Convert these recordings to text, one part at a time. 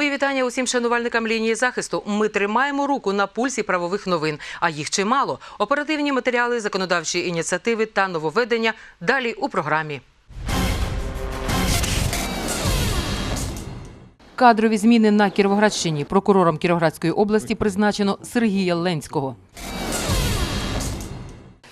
Мої вітання усім шанувальникам лінії захисту. Ми тримаємо руку на пульсі правових новин, а їх чимало. Оперативні матеріали, законодавчі ініціативи та нововведення далі у програмі. Кадрові зміни на Кіровоградщині. Прокурором Кіровоградської області призначено Сергія Ленського.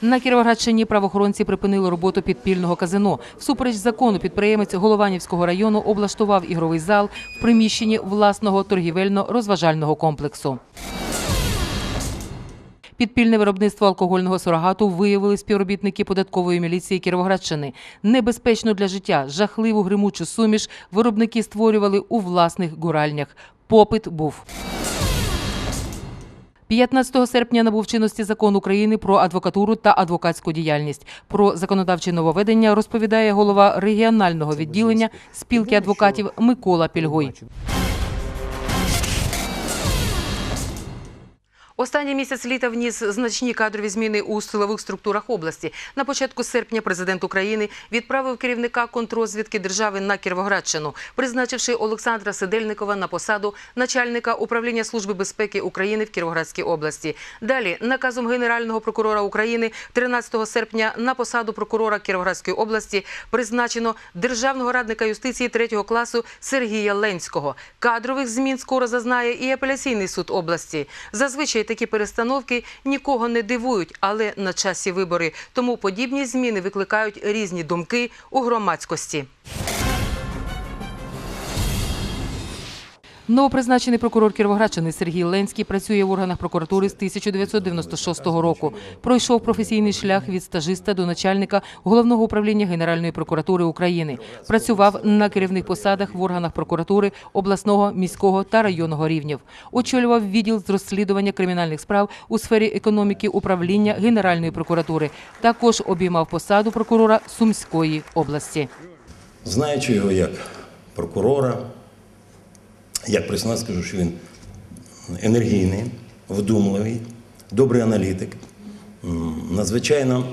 На Кіровоградщині правоохоронці припинили роботу підпільного казино. Всупереч закону підприємець Голованівського району облаштував ігровий зал в приміщенні власного торгівельно-розважального комплексу. Підпільне виробництво алкогольного сурогату виявили співробітники податкової міліції Кіровоградщини. Небезпечно для життя, жахливу гримучу суміш виробники створювали у власних гуральнях. Попит був. 15 серпня набув чинності закон України про адвокатуру та адвокатську діяльність. Про законодавчі нововведення розповідає голова регіонального відділення спілки адвокатів Микола Пільгой. Останній місяць літа вніс значні кадрові зміни у силових структурах області. На початку серпня президент України відправив керівника контрозвідки держави на Кіровоградщину, призначивши Олександра Сидельникова на посаду начальника управління Служби безпеки України в Кіровоградській області. Далі наказом Генерального прокурора України 13 серпня на посаду прокурора Кіровоградської області призначено державного радника юстиції третього класу Сергія Ленського. Кадрових змін скоро зазнає і апеляційний суд області. Зазвичай такі перестановки нікого не дивують, але на часі вибори. Тому подібні зміни викликають різні думки у громадськості. Новопризначений прокурор Кіровоградщини Сергій Ленський працює в органах прокуратури з 1996 року. Пройшов професійний шлях від стажиста до начальника головного управління Генеральної прокуратури України. Працював на керівних посадах в органах прокуратури обласного, міського та районного рівнів. Очолював відділ з розслідування кримінальних справ у сфері економіки управління Генеральної прокуратури. Також обіймав посаду прокурора Сумської області. Знаючи його як прокурора, як признав, скажу, що він енергійний, вдумливий, добрий аналітик, надзвичайно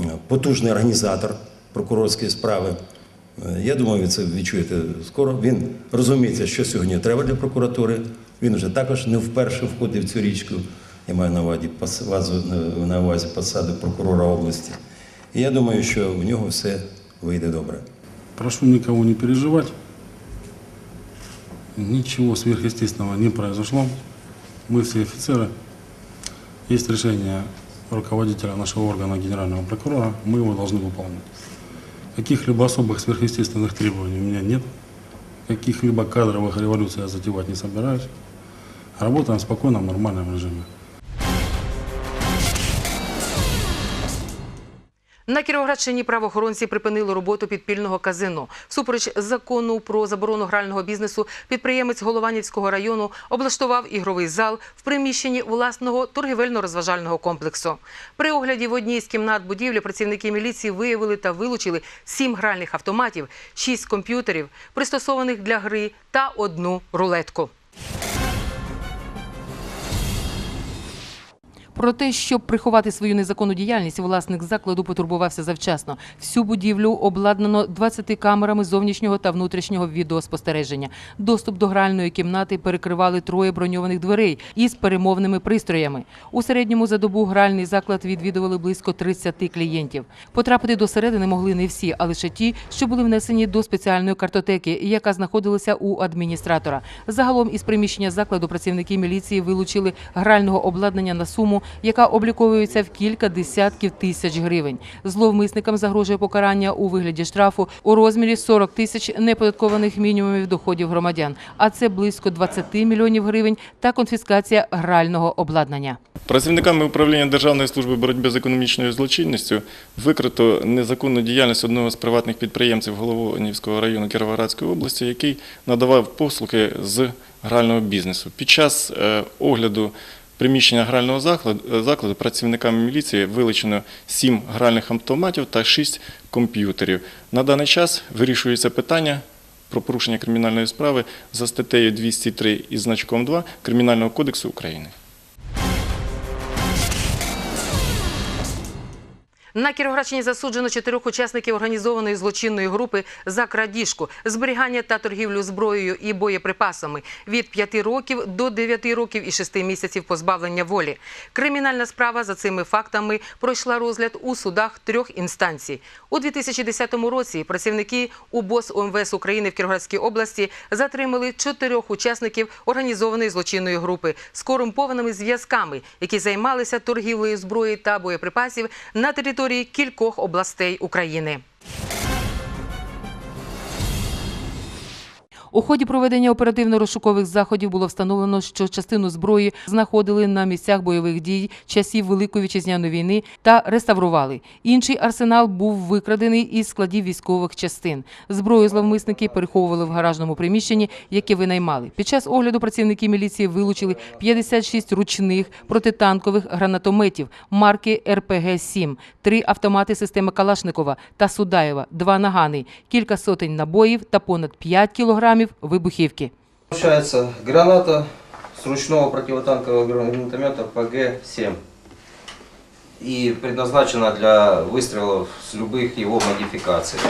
е, потужний організатор прокурорської справи. Е, Я думаю, ви це відчуєте скоро. Він розуміється, що сьогодні треба для прокуратури. Він вже також не вперше входив в цю річку. Я маю на увазі, на увазі посаду прокурора області. І я думаю, що в нього все вийде добре. Прошу никого не переживать. Ничего сверхъестественного не произошло. Мы все офицеры. Есть решение руководителя нашего органа генерального прокурора, мы его должны выполнять. Каких-либо особых сверхъестественных требований у меня нет. Каких-либо кадровых революций я затевать не собираюсь. Работаем в спокойном, нормальном режиме. На Кіровоградщині правоохоронці припинили роботу підпільного казино. Всупереч закону про заборону грального бізнесу, підприємець Голованівського району облаштував ігровий зал в приміщенні власного торгівельно-розважального комплексу. При огляді в одній з кімнат будівлі працівники міліції виявили та вилучили сім гральних автоматів, шість комп'ютерів, пристосованих для гри та одну рулетку. Про те, щоб приховати свою незаконну діяльність, власник закладу потурбувався завчасно. Всю будівлю обладнано 20 камерами зовнішнього та внутрішнього відеоспостереження. Доступ до гральної кімнати перекривали троє броньованих дверей із перемовними пристроями. У середньому за добу гральний заклад відвідували близько 30 клієнтів. Потрапити до середини могли не всі, а лише ті, що були внесені до спеціальної картотеки, яка знаходилася у адміністратора. Загалом із приміщення закладу працівники міліції вилучили грального обладнання на суму, яка обліковується в кілька десятків тисяч гривень. Зловмисникам загрожує покарання у вигляді штрафу у розмірі 40 тисяч неподаткованих мінімумів доходів громадян, а це близько 20 мільйонів гривень та конфіскація грального обладнання. Працівниками управління Державної служби боротьби з економічною злочинністю викрито незаконну діяльність одного з приватних підприємців Головонівського району Кіровоградської області, який надавав послуги з грального бізнесу. Під час е, огляду приміщення грального закладу, закладу працівниками міліції вилучено 7 гральних автоматів та 6 комп'ютерів. На даний час вирішується питання про порушення кримінальної справи за статтею 203 із значком 2 Кримінального кодексу України. На Кіровоградщині засуджено чотирьох учасників організованої злочинної групи за крадіжку, зберігання та торгівлю зброєю і боєприпасами від 5 років до 9 років і 6 місяців позбавлення волі. Кримінальна справа за цими фактами пройшла розгляд у судах трьох інстанцій. У 2010 році працівники УБОС УМВС України в Кіровоградській області затримали чотирьох учасників організованої злочинної групи з корумпованими зв'язками, які займалися торгівлею зброї та боєприпасів на території кількох областей України. У ході проведення оперативно-розшукових заходів було встановлено, що частину зброї знаходили на місцях бойових дій часів Великої вітчизняної війни та реставрували. Інший арсенал був викрадений із складів військових частин. Зброю зловмисники переховували в гаражному приміщенні, яке винаймали. Під час огляду працівники міліції вилучили 56 ручних протитанкових гранатометів марки РПГ-7, три автомати системи Калашникова та Судаєва, два нагани, кілька сотень набоїв та понад 5 кілограмів вибухівки. Получается граната с ручного противотанкового гранатомета ПГ-7 и предназначена для выстрелов с любых его модификаций.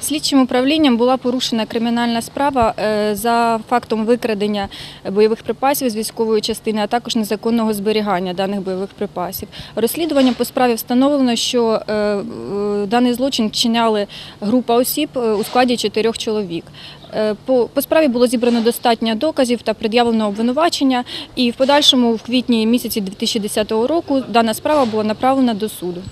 Слідчим управлінням була порушена кримінальна справа е, за фактом викрадення бойових припасів з військової частини, а також незаконного зберігання даних бойових припасів. Розслідуванням по справі встановлено, що е, е, даний злочин вчиняли група осіб у складі чотирьох чоловік. Е, По, по справі було зібрано достатньо доказів та пред'явлено обвинувачення, і в подальшому, в квітні місяці 2010 року, дана справа була направлена до суду.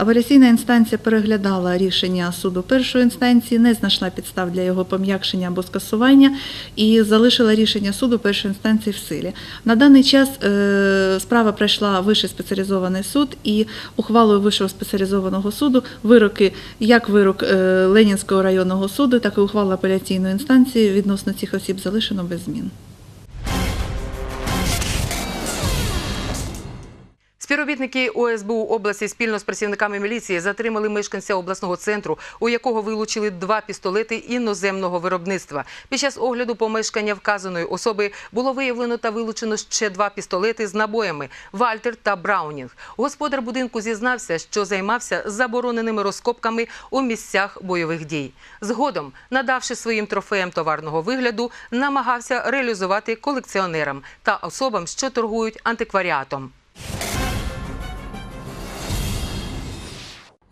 Апеляційна інстанція переглядала рішення суду першої інстанції, не знайшла підстав для його пом'якшення або скасування і залишила рішення суду першої інстанції в силі. На даний час е, справа пройшла вищий спеціалізований суд і ухвалою вищого спеціалізованого суду вироки, як вирок е, Ленінського районного суду, так і ухвала апеляційної інстанції відносно цих осіб залишено без змін. Співробітники ОСБУ області спільно з працівниками міліції затримали мешканця обласного центру, у якого вилучили два пістолети іноземного виробництва. Під час огляду помешкання вказаної особи було виявлено та вилучено ще два пістолети з набоями Вальтер та Браунінг. Господар будинку зізнався, що займався забороненими розкопками у місцях бойових дій. Згодом, надавши своїм трофеям товарного вигляду, намагався реалізувати колекціонерам та особам, що торгують антикваріатом.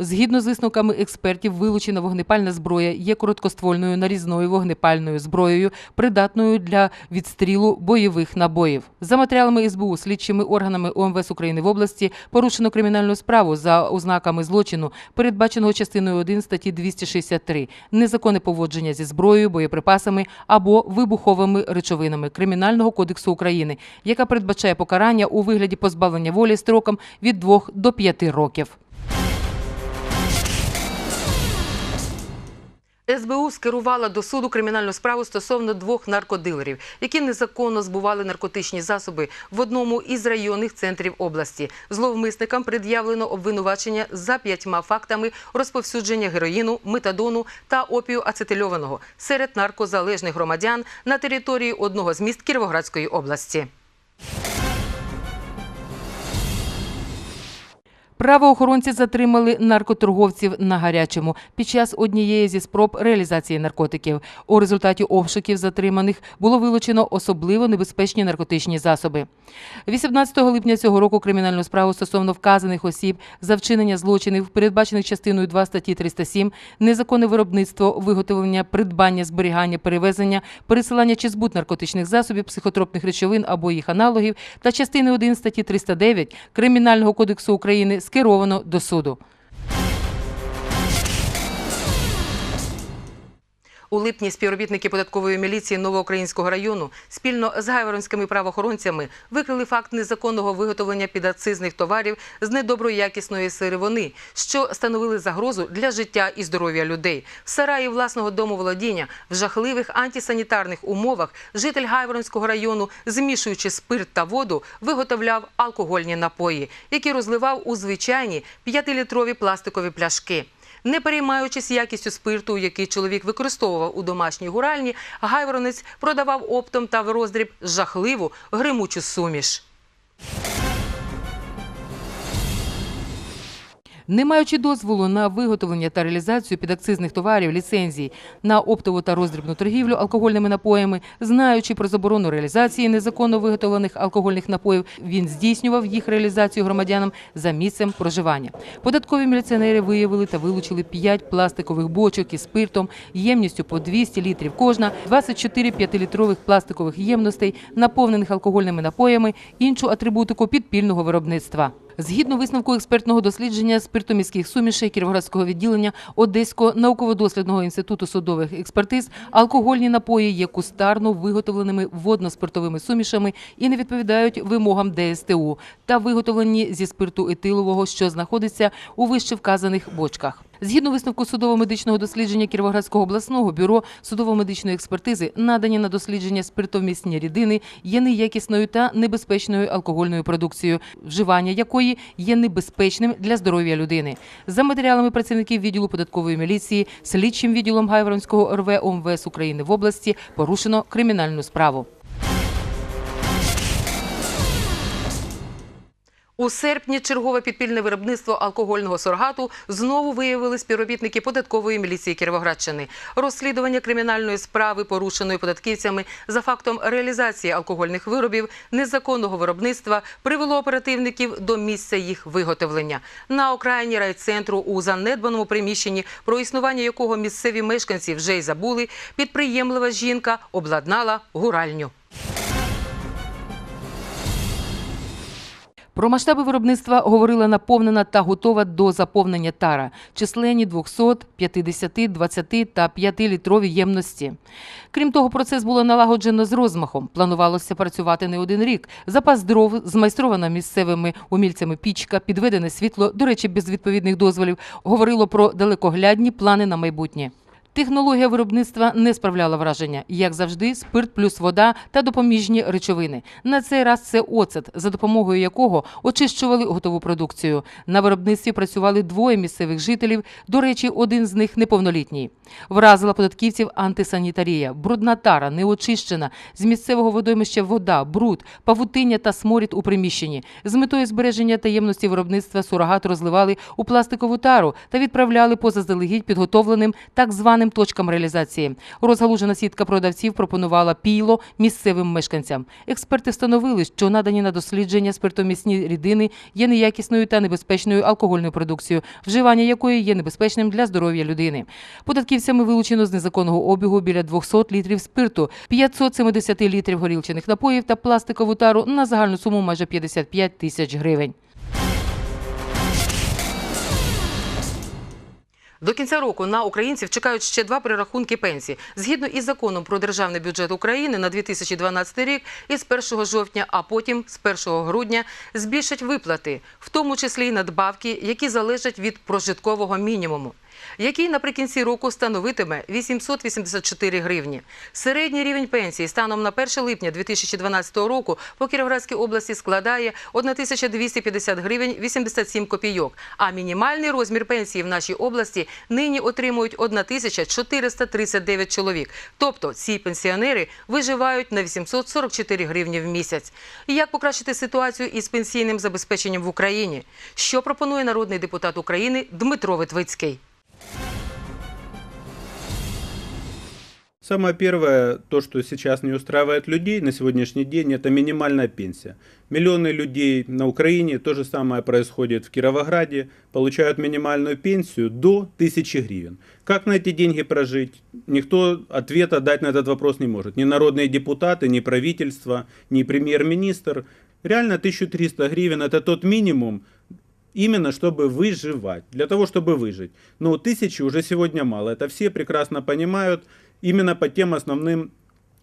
Згідно з висновками експертів, вилучена вогнепальна зброя є короткоствольною нарізною вогнепальною зброєю, придатною для відстрілу бойових набоїв. За матеріалами СБУ, слідчими органами ОМВС України в області порушено кримінальну справу за ознаками злочину, передбаченого частиною 1 статті 263 незаконне поводження зі зброєю, боєприпасами або вибуховими речовинами Кримінального кодексу України, яка передбачає покарання у вигляді позбавлення волі строком від 2 до 5 років. СБУ скерувала до суду кримінальну справу стосовно двох наркодилерів, які незаконно збували наркотичні засоби в одному із районних центрів області. Зловмисникам пред'явлено обвинувачення за п'ятьма фактами розповсюдження героїну, метадону та опію ацетильованого серед наркозалежних громадян на території одного з міст Кіровоградської області. Правоохоронці затримали наркоторговців на гарячому під час однієї зі спроб реалізації наркотиків. У результаті обшуків затриманих було вилучено особливо небезпечні наркотичні засоби. 18 липня цього року кримінальну справу стосовно вказаних осіб за вчинення злочинів, передбачених частиною 2 статті 307, незаконне виробництво, виготовлення, придбання, зберігання, перевезення, пересилання чи збут наркотичних засобів, психотропних речовин або їх аналогів та частиною 1 статті 309 Кримінального кодексу України скеровано до суду. У липні співробітники податкової міліції Новоукраїнського району спільно з гайворонськими правоохоронцями викрили факт незаконного виготовлення підакцизних товарів з недоброякісної сировини, що становили загрозу для життя і здоров'я людей. В сараї власного дому володіння в жахливих антисанітарних умовах житель Гайворонського району, змішуючи спирт та воду, виготовляв алкогольні напої, які розливав у звичайні 5-літрові пластикові пляшки. Не переймаючись якістю спирту, який чоловік використовував у домашній гуральні, гайворонець продавав оптом та в роздріб жахливу гримучу суміш. Не маючи дозволу на виготовлення та реалізацію підакцизних товарів, ліцензій на оптову та роздрібну торгівлю алкогольними напоями, знаючи про заборону реалізації незаконно виготовлених алкогольних напоїв, він здійснював їх реалізацію громадянам за місцем проживання. Податкові міліціонери виявили та вилучили 5 пластикових бочок із спиртом ємністю по 200 літрів кожна, 24 п'ятилітрових пластикових ємностей, наповнених алкогольними напоями, іншу атрибутику підпільного виробництва. Згідно висновку експертного дослідження спиртоміських сумішей Кіровоградського відділення Одеського науково-дослідного інституту судових експертиз, алкогольні напої є кустарно виготовленими водно-спиртовими сумішами і не відповідають вимогам ДСТУ та виготовлені зі спирту етилового, що знаходиться у вище вказаних бочках. Згідно висновку судово-медичного дослідження Кіровоградського обласного бюро судово-медичної експертизи, надані на дослідження спиртовмісні рідини є неякісною та небезпечною алкогольною продукцією, вживання якої є небезпечним для здоров'я людини. За матеріалами працівників відділу податкової міліції, слідчим відділом Гайворонського РВ ОМВС України в області порушено кримінальну справу. У серпні чергове підпільне виробництво алкогольного сургату знову виявили співробітники податкової міліції Кіровоградщини. Розслідування кримінальної справи, порушеної податківцями за фактом реалізації алкогольних виробів незаконного виробництва, привело оперативників до місця їх виготовлення на окраїні райцентру у занедбаному приміщенні, про існування якого місцеві мешканці вже й забули. Підприємлива жінка обладнала гуральню. Про масштаби виробництва говорила наповнена та готова до заповнення тара, численні 200, 50, 20 та 5-літрові ємності. Крім того, процес було налагоджено з розмахом. Планувалося працювати не один рік. Запас дров, змайстрована місцевими умільцями пічка, підведене світло, до речі, без відповідних дозволів, говорило про далекоглядні плани на майбутнє. Технологія виробництва не справляла враження. Як завжди, спирт плюс вода та допоміжні речовини. На цей раз це оцет, за допомогою якого очищували готову продукцію. На виробництві працювали двоє місцевих жителів. До речі, один з них неповнолітній. Вразила податківців антисанітарія, брудна тара, неочищена, з місцевого водоймища вода, бруд, павутиння та сморід у приміщенні. З метою збереження таємності виробництва сурогат розливали у пластикову тару та відправляли по заздалегідь підготовленим так званим точкам реалізації. Розгалужена сітка продавців пропонувала піло місцевим мешканцям. Експерти встановили, що надані на дослідження спиртомісні рідини є неякісною та небезпечною алкогольною продукцією, вживання якої є небезпечним для здоров'я людини. Податківцями вилучено з незаконного обігу біля 200 літрів спирту, 570 літрів горілчаних напоїв та пластикову тару на загальну суму майже 55 тисяч гривень. До кінця року на українців чекають ще два перерахунки пенсій. Згідно із законом про державний бюджет України на 2012 рік із 1 жовтня, а потім з 1 грудня збільшать виплати, в тому числі й надбавки, які залежать від прожиткового мінімуму. Який наприкінці року становитиме 884 гривні. Середній рівень пенсії станом на 1 липня 2012 року по Кіровоградській області складає 1250 гривень 87 копійок, а мінімальний розмір пенсії в нашій області нині отримують 1439 чоловік. Тобто ці пенсіонери виживають на 844 гривні в місяць. Як покращити ситуацію із пенсійним забезпеченням в Україні? Що пропонує народний депутат України Дмитро Витвицький? Самое первое, то, что сейчас не устраивает людей на сегодняшний день, это минимальная пенсия. Миллионы людей на Украине, то же самое происходит в Кировограде, получают минимальную пенсию до 1000 гривен. Как на эти деньги прожить? Никто ответа дать на этот вопрос не может. Ни народные депутаты, ни правительство, ни премьер-министр. Реально 1300 гривен это тот минимум, именно чтобы выживать, для того, чтобы выжить. Но тысячи уже сегодня мало, это все прекрасно понимают, именно по тем основным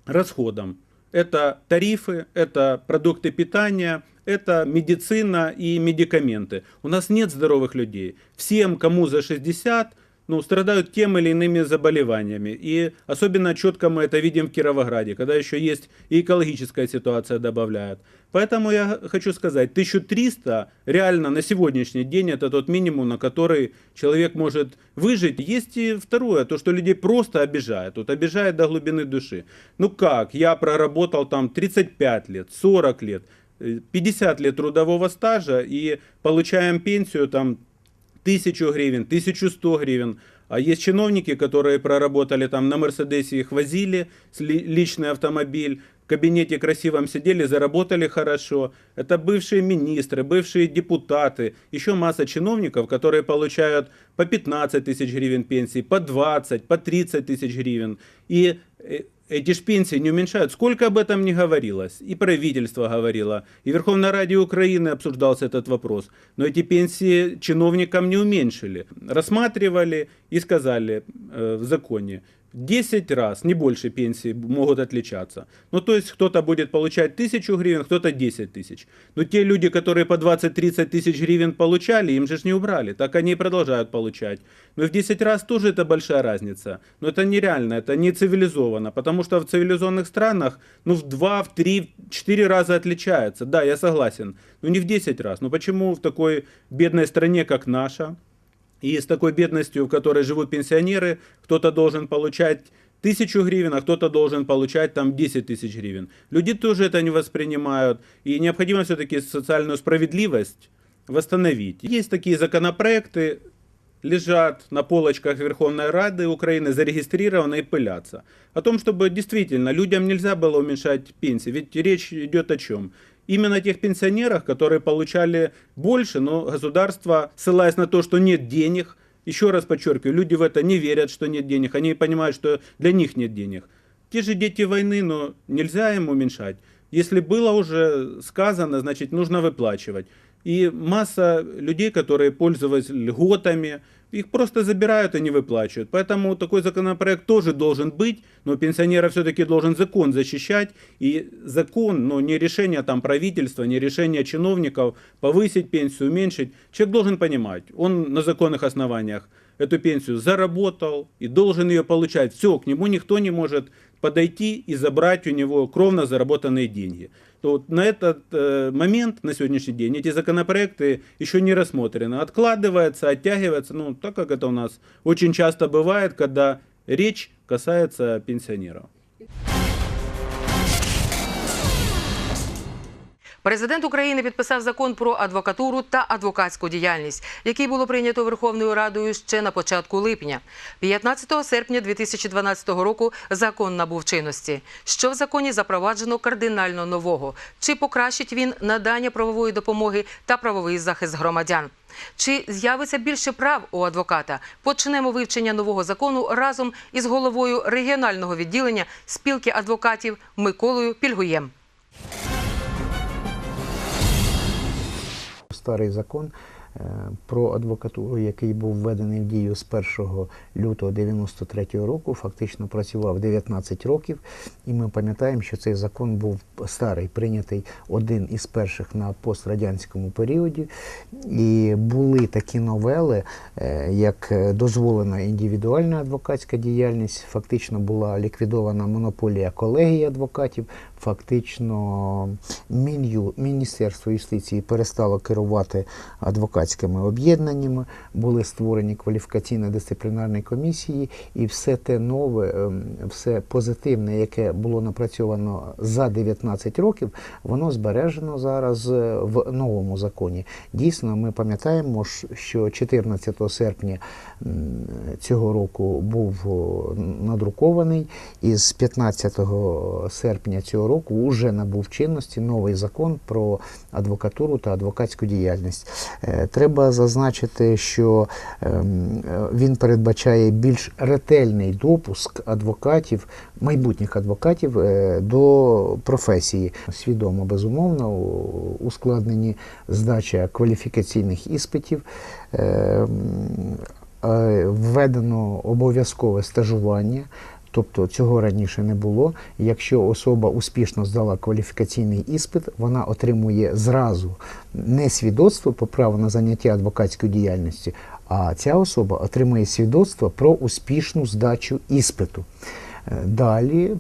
расходам. Это тарифы, это продукты питания, это медицина и медикаменты. У нас нет здоровых людей. Всем, кому за 60, ну, страдают тем или иными заболеваниями. И особенно четко мы это видим в Кировограде, когда еще есть и экологическая ситуация добавляет. Поэтому я хочу сказать, 1300 реально на сегодняшний день это тот минимум, на который человек может выжить. Есть и второе, то, что людей просто обижает. Вот обижает до глубины души. Ну как, я проработал там 35 лет, 40 лет, э, 50 лет трудового стажа и получаем пенсию там 1000 гривен, 1100 гривен. А есть чиновники, которые проработали там на Мерседесе, их возили, с ли- личный автомобиль, в кабинете красивом сидели, заработали хорошо. Это бывшие министры, бывшие депутаты, еще масса чиновников, которые получают по 15 тысяч гривен пенсии, по 20, по 30 тысяч гривен. И э, эти ж пенсии не уменьшают. Сколько об этом не говорилось. И правительство говорило, и Верховная Ради Украины обсуждался этот вопрос. Но эти пенсии чиновникам не уменьшили. Рассматривали и сказали э, в законе, 10 раз, не больше пенсии могут отличаться. Ну, то есть кто-то будет получать тысячу гривен, кто-то 10 тысяч. Но те люди, которые по 20-30 тысяч гривен получали, им же ж не убрали. Так они и продолжают получать. Но в 10 раз тоже это большая разница. Но это нереально, это не цивилизованно. Потому что в цивилизованных странах, ну, в 2, в 3, в 4 раза отличается. Да, я согласен. Но не в 10 раз. Но почему в такой бедной стране, как наша, и с такой бедностью, в которой живут пенсионеры, кто-то должен получать тысячу гривен, а кто-то должен получать там 10 тысяч гривен. Люди тоже это не воспринимают. И необходимо все-таки социальную справедливость восстановить. Есть такие законопроекты, лежат на полочках Верховной Рады Украины, зарегистрированы и пылятся. О том, чтобы действительно людям нельзя было уменьшать пенсии. Ведь речь идет о чем? Именно о тех пенсионерах, которые получали больше, но государство, ссылаясь на то, что нет денег, еще раз подчеркиваю, люди в это не верят, что нет денег, они понимают, что для них нет денег. Те же дети войны, но нельзя им уменьшать. Если было уже сказано, значит нужно выплачивать. И масса людей, которые пользовались льготами, их просто забирают и не выплачивают. Поэтому такой законопроект тоже должен быть, но пенсионера все-таки должен закон защищать. И закон, но не решение там правительства, не решение чиновников повысить пенсию, уменьшить. Человек должен понимать, он на законных основаниях эту пенсию заработал и должен ее получать. Все, к нему никто не может подойти и забрать у него кровно заработанные деньги. То вот на этот э, момент, на сегодняшний день, эти законопроекты еще не рассмотрены. Откладывается, оттягивается, ну, так как это у нас очень часто бывает, когда речь касается пенсионеров. Президент України підписав закон про адвокатуру та адвокатську діяльність, який було прийнято Верховною Радою ще на початку липня. 15 серпня 2012 року закон набув чинності. Що в законі запроваджено кардинально нового? Чи покращить він надання правової допомоги та правовий захист громадян? Чи з'явиться більше прав у адвоката? Почнемо вивчення нового закону разом із головою регіонального відділення спілки адвокатів Миколою Пільгуєм. Старий закон про адвокатуру, який був введений в дію з 1 лютого 93 року, фактично працював 19 років. І ми пам'ятаємо, що цей закон був старий, прийнятий один із перших на пострадянському періоді. І були такі новели, е, як е, дозволена індивідуальна адвокатська діяльність, фактично була ліквідована монополія колегії адвокатів, фактично Мін'ю, Міністерство юстиції перестало керувати адвокатськими об'єднаннями, були створені кваліфікаційно-дисциплінарні комісії, і все те нове, ем, все позитивне, яке було напрацьовано за 19 років, воно збережено зараз е, в новому законі. Дійсно, ми пам'ятаємо, що 14 серпня цього року був надрукований, і з 15 серпня цього року вже набув чинності новий закон про адвокатуру та адвокатську діяльність. Треба зазначити, що ем, е, він передбачає більш ретельний допуск адвокатів, майбутніх адвокатів е, до професії. Свідомо, безумовно, ускладнені здача кваліфікаційних іспитів. Ем, е, Введено обов'язкове стажування. Тобто цього раніше не було. Якщо особа успішно здала кваліфікаційний іспит, вона отримує зразу не свідоцтво по праву на заняття адвокатської діяльності, а ця особа отримує свідоцтво про успішну здачу іспиту. Далі,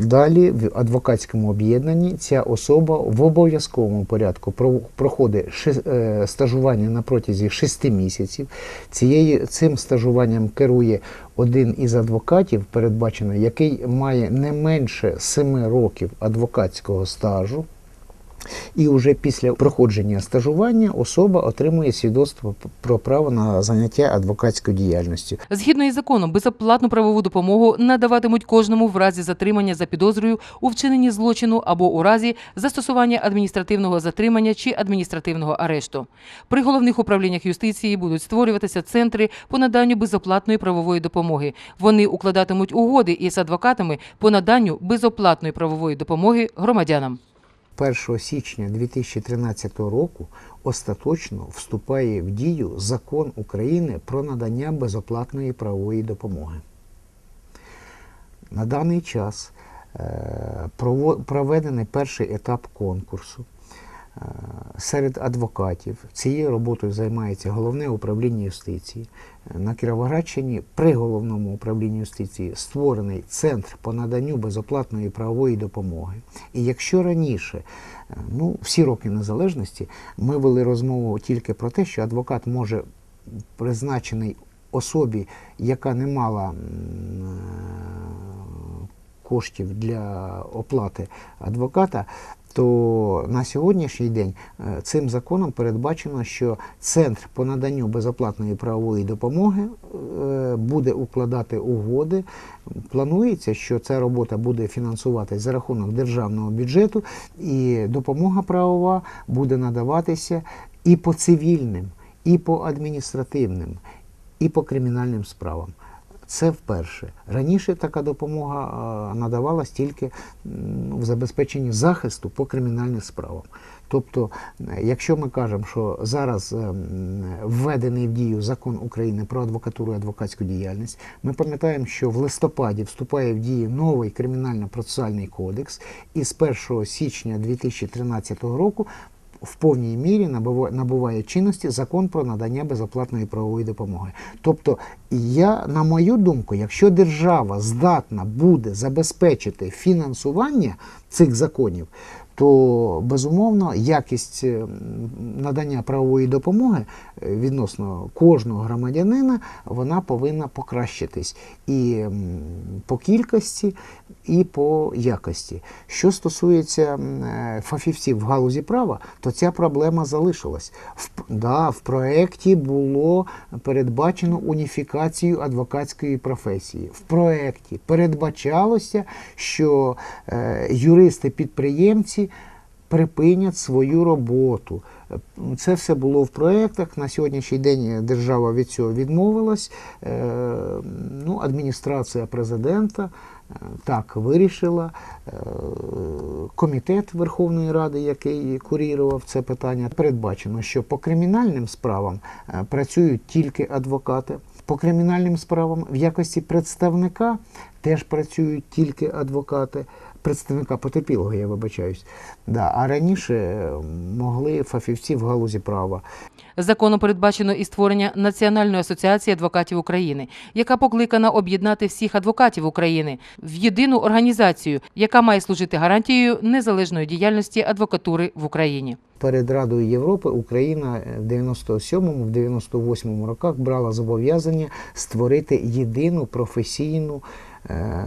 далі в адвокатському об'єднанні ця особа в обов'язковому порядку проходить е, стажування на протязі 6 місяців. Цією, цим стажуванням керує один із адвокатів, передбачений, який має не менше 7 років адвокатського стажу. І вже після проходження стажування особа отримує свідоцтво про право на заняття адвокатською діяльністю. Згідно із законом, безоплатну правову допомогу надаватимуть кожному в разі затримання за підозрою у вчиненні злочину або у разі застосування адміністративного затримання чи адміністративного арешту. При головних управліннях юстиції будуть створюватися центри по наданню безоплатної правової допомоги. Вони укладатимуть угоди із адвокатами по наданню безоплатної правової допомоги громадянам. 1 січня 2013 року остаточно вступає в дію закон України про надання безоплатної правової допомоги. На даний час е, проведений перший етап конкурсу. Серед адвокатів цією роботою займається головне управління юстиції. На Кіровоградщині при головному управлінні юстиції створений центр по наданню безоплатної правової допомоги. І якщо раніше, е, ну всі роки незалежності, ми вели розмову тільки про те, що адвокат може призначений особі, яка не мала е, коштів для оплати адвоката, то на сьогоднішній день е, цим законом передбачено, що центр по наданню безоплатної правової допомоги е, буде укладати угоди. Планується, що ця робота буде фінансуватися за рахунок державного бюджету, і допомога правова буде надаватися і по цивільним, і по адміністративним, і по кримінальним справам. Це вперше. Раніше така допомога надавалась тільки в забезпеченні захисту по кримінальним справам. Тобто, якщо ми кажемо, що зараз ем, введений в дію закон України про адвокатуру і адвокатську діяльність, ми пам'ятаємо, що в листопаді вступає в дію новий кримінально-процесуальний кодекс, і з 1 січня 2013 року в повній мірі набуває чинності закон про надання безоплатної правової допомоги. Тобто, я, на мою думку, якщо держава здатна буде забезпечити фінансування цих законів, то безумовно якість е, надання правової допомоги е, відносно кожного громадянина вона повинна покращитись і по кількості, і по якості. Що стосується е, фахівців в галузі права, то ця проблема залишилась. В, да, в проєкті було передбачено уніфікацію адвокатської професії. В проєкті передбачалося, що е, юристи-підприємці припинять свою роботу. Це все було в проєктах. На сьогоднішній день держава від цього відмовилась. Е, Ну, адміністрація президента е, так вирішила. Е, Комітет Верховної Ради, який курірував це питання, передбачено, що по кримінальним справам працюють тільки адвокати. По кримінальним справам в якості представника теж працюють тільки адвокати. Представника потерпілого, я вибачаюсь. Да, а раніше е, могли фахівці в галузі права. Законом передбачено і створення Національної асоціації адвокатів України, яка покликана об'єднати всіх адвокатів України в єдину організацію, яка має служити гарантією незалежної діяльності адвокатури в Україні. Перед Радою Європи Україна в 97-му, в 98-му роках брала зобов'язання створити єдину професійну е,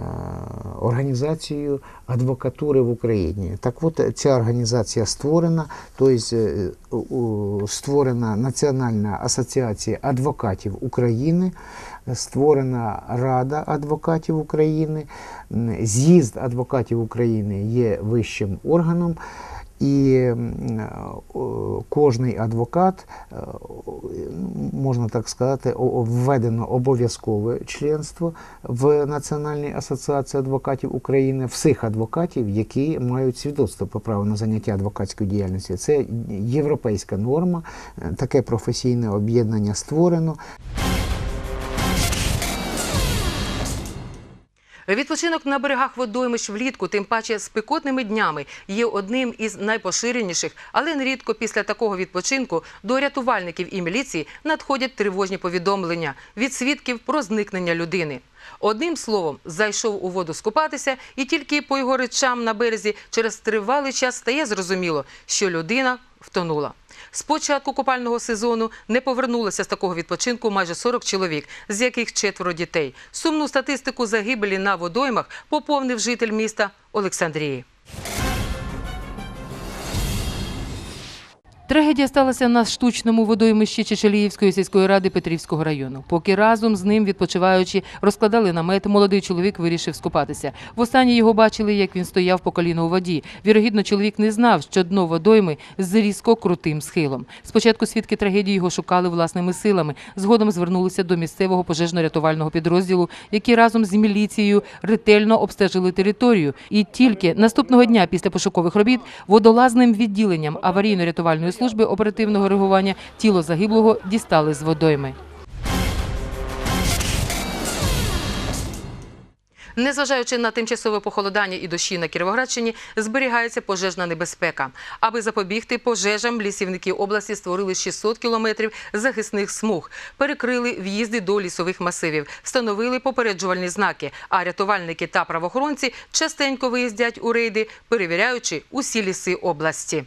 організацію адвокатури в Україні. Так от е, ця організація створена, тобто е, створена Національна асоціація адвокатів України, створена Рада адвокатів України, з'їзд адвокатів України є вищим органом. І кожний адвокат, е, можна так сказати, введено обов'язкове членство в Національній асоціації адвокатів України всіх адвокатів, які мають свідоцтво про право на заняття адвокатською діяльністю. Це європейська норма, е, таке професійне об'єднання створено. Відпочинок на берегах водоймищ влітку, тим паче спекотними днями, є одним із найпоширеніших, але нерідко після такого відпочинку до рятувальників і міліції надходять тривожні повідомлення від свідків про зникнення людини. Одним словом, зайшов у воду скупатися, і тільки по його речам на березі через тривалий час стає зрозуміло, що людина втонула. З початку купального сезону не повернулося з такого відпочинку майже 40 чоловік, з яких четверо дітей. Сумну статистику загибелі на водоймах поповнив житель міста Олександрії. Трагедія сталася на штучному водоймищі Чечеліївської сільської ради Петрівського району. Поки разом з ним, відпочиваючи, розкладали намет, молодий чоловік вирішив скупатися. Востаннє його бачили, як він стояв по коліно у воді. Вірогідно, чоловік не знав, що дно водойми з різко крутим схилом. Спочатку свідки трагедії його шукали власними силами. Згодом звернулися до місцевого пожежно-рятувального підрозділу, які разом з міліцією ретельно обстежили територію. І тільки наступного дня після пошукових робіт водолазним відділенням аварійно-рятувальної служби оперативного реагування тіло загиблого дістали з водойми. Незважаючи на тимчасове похолодання і дощі на Кіровоградщині, зберігається пожежна небезпека. Аби запобігти пожежам, лісівники області створили 600 кілометрів захисних смуг, перекрили в'їзди до лісових масивів, встановили попереджувальні знаки. А рятувальники та правоохоронці частенько виїздять у рейди, перевіряючи усі ліси області.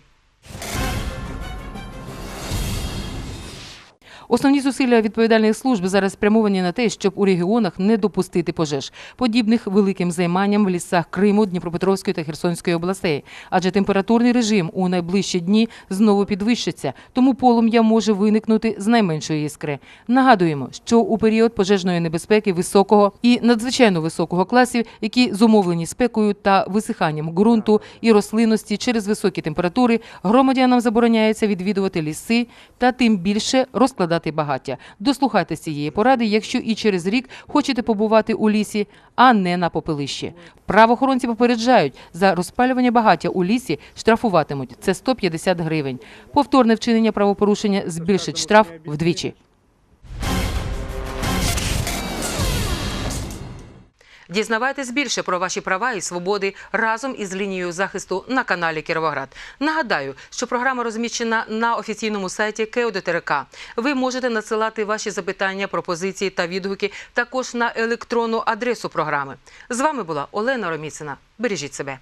Основні зусилля відповідальних служб зараз спрямовані на те, щоб у регіонах не допустити пожеж, подібних великим займанням в лісах Криму, Дніпропетровської та Херсонської областей. Адже температурний режим у найближчі дні знову підвищиться, тому полум'я може виникнути з найменшої іскри. Нагадуємо, що у період пожежної небезпеки високого і надзвичайно високого класів, які зумовлені спекою та висиханням ґрунту і рослинності через високі температури, громадянам забороняється відвідувати ліси та тим більше розкладати багаття. Дослухайтеся цієї поради, якщо і через рік хочете побувати у лісі, а не на попелищі. Правоохоронці попереджають, за розпалювання багаття у лісі штрафуватимуть. Це 150 гривень. Повторне вчинення правопорушення збільшить штраф вдвічі. Дізнавайтесь більше про ваші права і свободи разом із лінією захисту на каналі Кіровоград. Нагадаю, що програма розміщена на офіційному сайті КЕОДТРК. Ви можете надсилати ваші запитання, пропозиції та відгуки також на електронну адресу програми. З вами була Олена Роміцина. Бережіть себе.